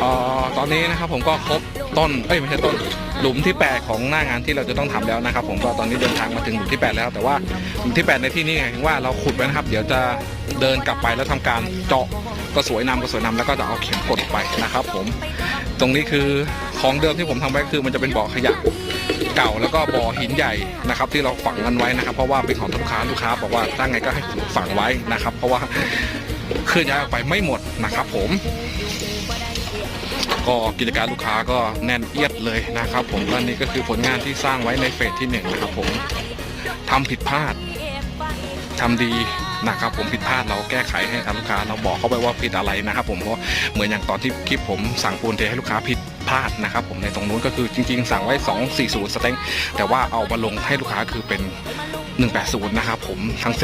เอ่อตอนนี้นะครับผมก็ครบต้นเอ้ยไม่ใช่ต้นหลุมที่ 8 ของหน้างานที่เราจะต้องทำแล้วนะครับ ผมก็ตอนนี้เดินทางมาถึงหลุมที่ 8 แล้ว แต่ว่าหลุมที่ 8 ในที่นี้หมายถึงว่าเราขุดไว้นะครับ เดี๋ยวจะเดินกลับไปแล้วทำการเจาะก็สวยนำก็สวยนำแล้วก็จะเอาเข็มกดไปนะครับ ผม ตรงนี้คือของเดิมที่ผมทำไว้คือมันจะเป็นบ่อขยะเก่าแล้วก็บ่อหินใหญ่นะครับ ที่เราฝังกันไว้นะครับ เพราะว่าเป็นของลูกค้าลูกค้าบอกว่าตั้งไงก็ให้ฝังไว้นะครับ เพราะว่าเคลื่อนย้ายออกไปไม่หมดนะครับ ผม ก็กิจการลูกค้าก็แน่นเอียดเลยนะครับ ผมก็นี่ก็คือผลงานที่สร้างไว้ในเฟสที่หนึ่งนะครับผมทำผิดพลาดทำดีนะครับผมผิดพลาดเราแก้ไขให้ทางลูกค้าเราบอกเขาไปว่าผิดอะไรนะครับ ผมเพราะเหมือนอย่างตอนที่คลิปผมสั่งปูนเทให้ลูกค้าผิดพลาดนะครับ ผมในตรงนู้นก็คือจริง ๆ สั่งไว้ 240 สเต็งแต่ว่าเอามาลงให้ลูกค้าคือเป็น 180 นะครับผมทั้งเซ